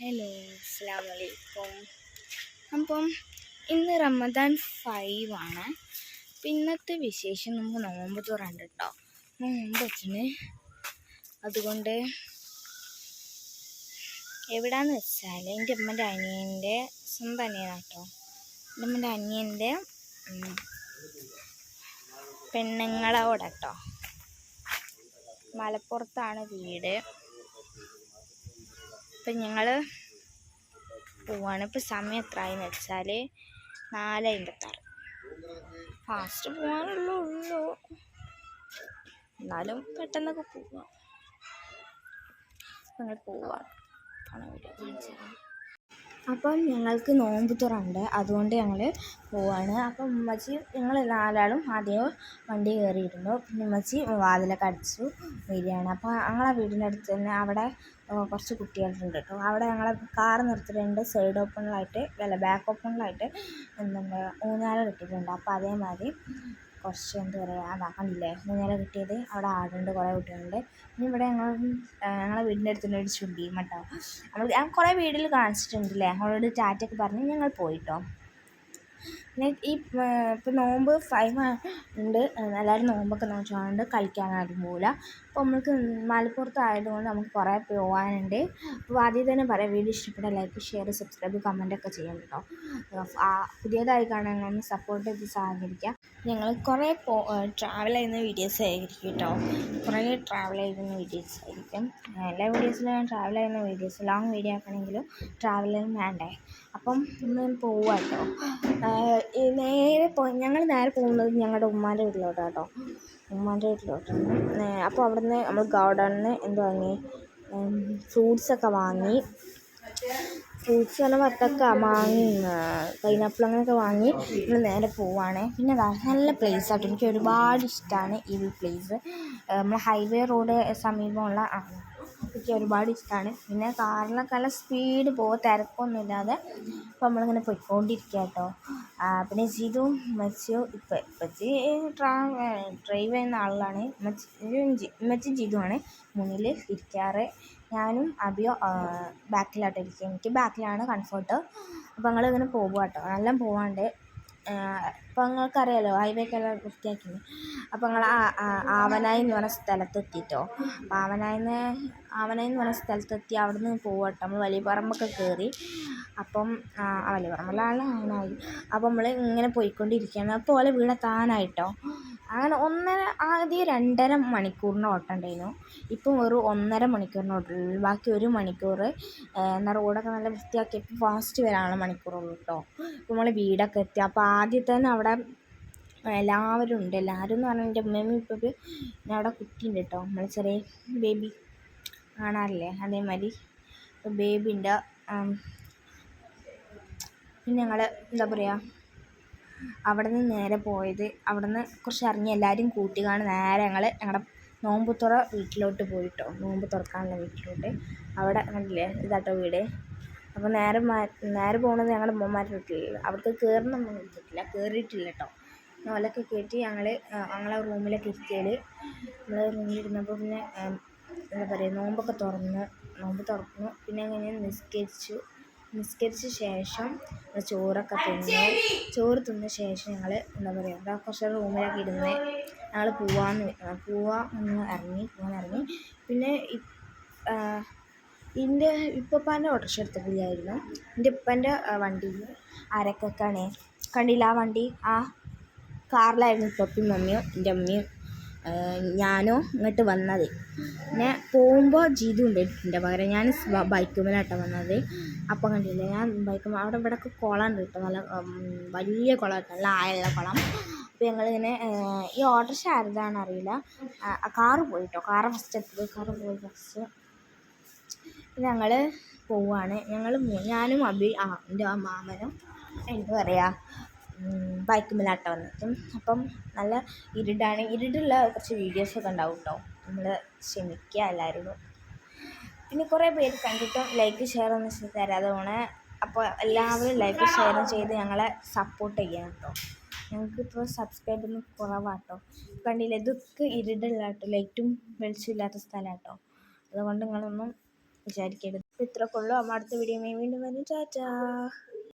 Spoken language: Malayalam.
ഹലോ അസ്സാം വലൈക്കും അപ്പം ഇന്ന് റമദാൻ ഫൈവ് ആണ്. അപ്പം ഇന്നത്തെ വിശേഷം നമുക്ക് നോമ്പ് തുറണ്ട് കേട്ടോ നോമ്പ് അച്ഛന് അതുകൊണ്ട് എവിടാന്ന് വെച്ചാൽ എന്റെ അമ്മന്റെ അനിയന്റെ സ്വന്തം അനിയനാണ് കേട്ടോ എന്റെ അമ്മന്റെ അനിയന്റെ ഉം, പെണ്ണുങ്ങളോടെ കേട്ടോ മലപ്പുറത്താണ് വീട്. അപ്പം ഞങ്ങൾ പോവാണ്. ഇപ്പം സമയം എത്രയെന്ന് വെച്ചാൽ നാല് അമ്പത്താറ് ഫാസ്റ്റ് പോകാനുള്ളൂ ഉള്ളൂ. എന്നാലും പെട്ടെന്നൊക്കെ പോവാം. ഞങ്ങൾ പോവാം പണം വീഡിയോ തരാം. അപ്പം ഞങ്ങൾക്ക് നോമ്പ് തുറണ്ട്. അതുകൊണ്ട് ഞങ്ങൾ പോവാണ്. അപ്പോൾ ഉമ്മച്ചി ഞങ്ങൾ നാലാളും ആദ്യം വണ്ടി കയറിയിരുന്നു. പിന്നെ ഉമ്മച്ചി വാതിലൊക്കെ അടിച്ചു വരികയാണ്. അപ്പോൾ ഞങ്ങളെ വീടിന്റെ അടുത്ത് തന്നെ അവിടെ കുറച്ച് കുട്ടികളുണ്ട് കേട്ടോ. അവിടെ ഞങ്ങളെ കാർ നിർത്തിയിട്ടുണ്ട് സൈഡ് ഓപ്പണിലായിട്ട് അല്ല ബാക്ക് ഓപ്പണിലായിട്ട് എന്താണ് ഊഞ്ഞാല കെട്ടിയിട്ടുണ്ട്. അപ്പോൾ അതേമാതിരി കുറച്ച് എന്താ പറയുക അതാ കണ്ടില്ലേ ഊഞ്ഞാല കിട്ടിയത് അവിടെ ആടുണ്ട് കുറേ കുട്ടികളുണ്ട്. ഇനി ഇവിടെ ഞങ്ങൾ ഞങ്ങളെ വീടിന്റെ അടുത്ത് തന്നെ ഒരു ചുണ്ടിയും കേട്ടോ നമ്മൾ ഞാൻ കുറേ വീഡിയോയിൽ കാണിച്ചിട്ടുണ്ടല്ലേ? ഞങ്ങളോട് ടാറ്റയൊക്കെ പറഞ്ഞ് ഞങ്ങൾ പോയിട്ടോ. ഈ ഇപ്പം നോമ്പ് ഫൈവ് ഉണ്ട്. എല്ലാവരും നോമ്പൊക്കെ നോക്കിക്കൊണ്ട് കളിക്കാനാരും പോകില്ല അപ്പോൾ നമ്മൾക്ക് മലപ്പുറത്ത് ആയതുകൊണ്ട് നമുക്ക് കുറേ പോകാനുണ്ട് അപ്പോൾ ആദ്യം തന്നെ പറയാം വീഡിയോ ഇഷ്ടപ്പെട്ട ലൈക്ക് ഷെയർ സബ്സ്ക്രൈബ് കമന്റ് ഒക്കെ ചെയ്യാം കേട്ടോ. പുതിയതായി കാണാൻ സപ്പോർട്ട് ചെയ്ത് സഹകരിക്കുക. ഞങ്ങൾ കുറേ പോ ട്രാവൽ ചെയ്യുന്ന വീഡിയോസ് ആയിരിക്കും കേട്ടോ. കുറേ ട്രാവൽ ചെയ്യുന്ന വീഡിയോസ് ആയിരിക്കും. എല്ലാ വീഡിയോസിലും ഞാൻ ട്രാവൽ ചെയ്യുന്ന വീഡിയോസ് ലോങ് വീഡിയോ ആക്കണമെങ്കിലും ട്രാവലിംഗ് വേണ്ടേ? അപ്പം ഇന്ന് പോവാ കേട്ടോ ഈ നേരെ പോ ഞങ്ങൾ നേരെ പോകുന്നത് ഞങ്ങളുടെ ഉമ്മാന്റെ വീട്ടിലോട്ടാണ് കേട്ടോ ഉമ്മാന്റെ വീട്ടിലോട്ടാണ് അപ്പോൾ അവിടുന്ന് നമ്മൾ ഗാർഡനിൽ എന്ത് വാങ്ങി? ഫ്രൂട്ട്സൊക്കെ വാങ്ങി. ഫ്രൂട്ട്സ് പറഞ്ഞാൽ വത്തക്ക വാങ്ങി പൈനാപ്പിൾ അങ്ങനെയൊക്കെ വാങ്ങി നമ്മൾ നേരെ പോവാണ്. പിന്നെ നല്ല പ്ലേസ് ആട്ടോ. എനിക്ക് ഒരുപാട് ഇഷ്ടമാണ് ഈ പ്ലേസ് നമ്മൾ ഹൈവേ റോഡ് സമീപമുള്ള ആ, എനിക്ക് ഒരുപാട് ഇഷ്ടമാണ് പിന്നെ കാറിലൊക്കെ നല്ല സ്പീഡ് പോകും തിരക്കൊന്നുമില്ലാതെ. അപ്പോൾ നമ്മളിങ്ങനെ പോയിക്കൊണ്ടിരിക്കുക കേട്ടോ പിന്നെ ജിതു മച്ചു ഇപ്പം ഇപ്പച്ചി ട്രാ ഡ്രൈവ് ചെയ്യുന്ന ആളാണ് മച്ചി മച്ചി ജിതുവാണ് മുന്നിൽ ഇരിക്കാറ്. ഞാനും അബിയോ ബാക്കിലാട്ടോ ഇരിക്കുക. എനിക്ക് ബാക്കിലാണ് കംഫർട്ട് അപ്പോൾ നിങ്ങളിങ്ങനെ പോകുക കേട്ടോ നല്ല പോവാണ്ട്. അപ്പോൾ നിങ്ങൾക്കറിയാലോ ഹൈവേക്ക് എല്ലാം വൃത്തിയാക്കി അപ്പോൾ ഞങ്ങൾ ആവനായി എന്ന് പറഞ്ഞ സ്ഥലത്തെത്തിട്ടോ. അപ്പോൾ ആവനായിന്ന് ആവനായി എന്ന് പറഞ്ഞ സ്ഥലത്തെത്തി അവിടെ നിന്ന് പോവട്ടെ. നമ്മൾ വലിയ പറമ്പൊക്കെ കയറി അപ്പം വലിയ പറമ്പലാണ് ആവനായി. അപ്പം നമ്മൾ ഇങ്ങനെ പോയിക്കൊണ്ടിരിക്കുകയാണ്. അപ്പോൾ ഓലെ വീടെത്താനായിട്ടോ അങ്ങനെ ഒന്നര ആദ്യം രണ്ടര മണിക്കൂറിന് ഓട്ടം ഉണ്ടായിരുന്നു ഇപ്പം വെറും ഒന്നര മണിക്കൂറിന് ഓട്ടമുള്ളൂ ബാക്കി ഒരു മണിക്കൂർ എന്നാൽ റോഡൊക്കെ നല്ല വൃത്തിയാക്കിയപ്പോൾ ഫാസ്റ്റ് വരാനുള്ള മണിക്കൂറുള്ളൂ കേട്ടോ അപ്പോൾ നമ്മൾ വീടൊക്കെ എത്തി. അപ്പോൾ ആദ്യം തന്നെ അവിടെ എല്ലാവരും ഉണ്ട്. എല്ലാവരും എന്ന് പറഞ്ഞാൽ എന്റെ ഉമ്മയും ഇപ്പം പിന്നെ അവിടെ കുട്ടിയുണ്ട് കേട്ടോ നമ്മൾ ചെറിയ ബേബി കാണാറില്ലേ? അതേമാതിരി ബേബിന്റെ പിന്നെ ഞങ്ങൾ എന്താ പറയുക അവിടെ നിന്ന് നേരെ പോയത്. അവിടെ നിന്ന് കുറച്ച് ഇറങ്ങി എല്ലാവരും കൂട്ടിക്കാണ് നേരെ ഞങ്ങൾ ഞങ്ങളുടെ നോമ്പുതുറ വീട്ടിലോട്ട് പോയിട്ടോ. നോമ്പ് തുറക്കാനുള്ള വീട്ടിലോട്ട്. അവിടെ കണ്ടില്ലേ ഇതാട്ടോ വീട്. അപ്പോൾ നേരെ നേരെ പോകുന്നത് ഞങ്ങളുടെ ഉമ്മമാരുടെ വീട്ടിൽ അവിടുത്തെ കയറണമെന്ന് വിളിച്ചിട്ടില്ല കയറിയിട്ടില്ല കേട്ടോ ഓലൊക്കെ കയറ്റി ഞങ്ങൾ ഞങ്ങളെ റൂമിലൊക്കെ ഇരുത്തിയാൽ നമ്മൾ റൂമിലിരുന്നപ്പോൾ പിന്നെ എന്താ പറയുക നോമ്പൊക്കെ തുറന്ന് നോമ്പ് തുറന്നു. പിന്നെ അങ്ങനെ നിസ്കരിച്ചു. നിസ്കരിച്ച ശേഷം ചോറൊക്കെ തിന്നു ചോറ് തിന്ന ശേഷം ഞങ്ങൾ എന്താ പറയുക എന്താ കുറച്ച് റൂമിലൊക്കെ ഇരുന്ന് ഞങ്ങൾ പോവാന്ന് പോവാൻ ഒന്ന് ഇറങ്ങി പോവാൻ ഇറങ്ങി പിന്നെ എന്റെ ഇപ്പപ്പാന്റെ ഓട്ടോറിക്ഷ എടുത്തിട്ടില്ലായിരുന്നു. എന്റെ ഇപ്പന്റെ വണ്ടിയിൽ അരക്കൊക്കെയാണേ കണ്ടില്ല ആ വണ്ടി? ആ കാറിലായിരുന്നു ഇപ്പപ്പയും മമ്മിയും എന്റെ അമ്മയും. ഞാനോ ഇങ്ങോട്ട് വന്നത്. പിന്നെ പോകുമ്പോൾ ജീതു ഉണ്ട് എന്റെ പകരം. ഞാൻ ബൈക്കുമേലാട്ടോ വന്നത്. അപ്പം കണ്ടില്ലേ ഞാൻ ബൈക്ക് അവിടെ ഇവിടെ ഒക്കെ കുളം ഉണ്ട് കേട്ടോ. നല്ല വലിയ കുളം കേട്ടോ. നല്ല ആയുള്ള കുളം. അപ്പോൾ ഞങ്ങളിങ്ങനെ ഈ ഓർഡർ ആരുതാണെന്ന് അറിയില്ല. കാറ് പോയി കേട്ടോ കാറ് ഫസ്റ്റ് എത്തിയത് കാറ് പോയി ഫസ്റ്റ് ഞങ്ങൾ പോവാണ്. ഞങ്ങൾ ഞാനും അബി ആ എന്റെ മാമനും. എന്താ പറയുക ബൈക്കുമ്മലാട്ടോ വന്നിട്ടും. അപ്പം നല്ല ഇരുടാണ്. ഇരുടുള്ള കുറച്ച് വീഡിയോസൊക്കെ ഉണ്ടാവും കേട്ടോ നമ്മൾ ക്ഷമിക്കുക എല്ലാവരും പിന്നെ കുറേ പേര് കണ്ടിട്ടും ലൈക്ക് ഷെയർ ഒന്നും ചെയ്ത് തരാതെ അപ്പോൾ എല്ലാവരും ലൈക്ക് ഷെയറും ചെയ്ത് ഞങ്ങളെ സപ്പോർട്ട് ചെയ്യണം കേട്ടോ ഞങ്ങൾക്കിപ്പോൾ സബ്സ്ക്രൈബൊന്നും കുറവാട്ടോ. കണ്ടില്ലേ? ഇതൊക്കെ ഇരുടുള്ള കേട്ടോ ലൈറ്റും വെളിച്ചമില്ലാത്ത സ്ഥലം കേട്ടോ അതുകൊണ്ട് നിങ്ങളൊന്നും വിചാരിക്കരുത്. ഇപ്പോൾ ഇത്രയൊക്കെ ഉള്ളൂ. അടുത്ത വീഡിയോ വീണ്ടും വരും. ചാച്ചാ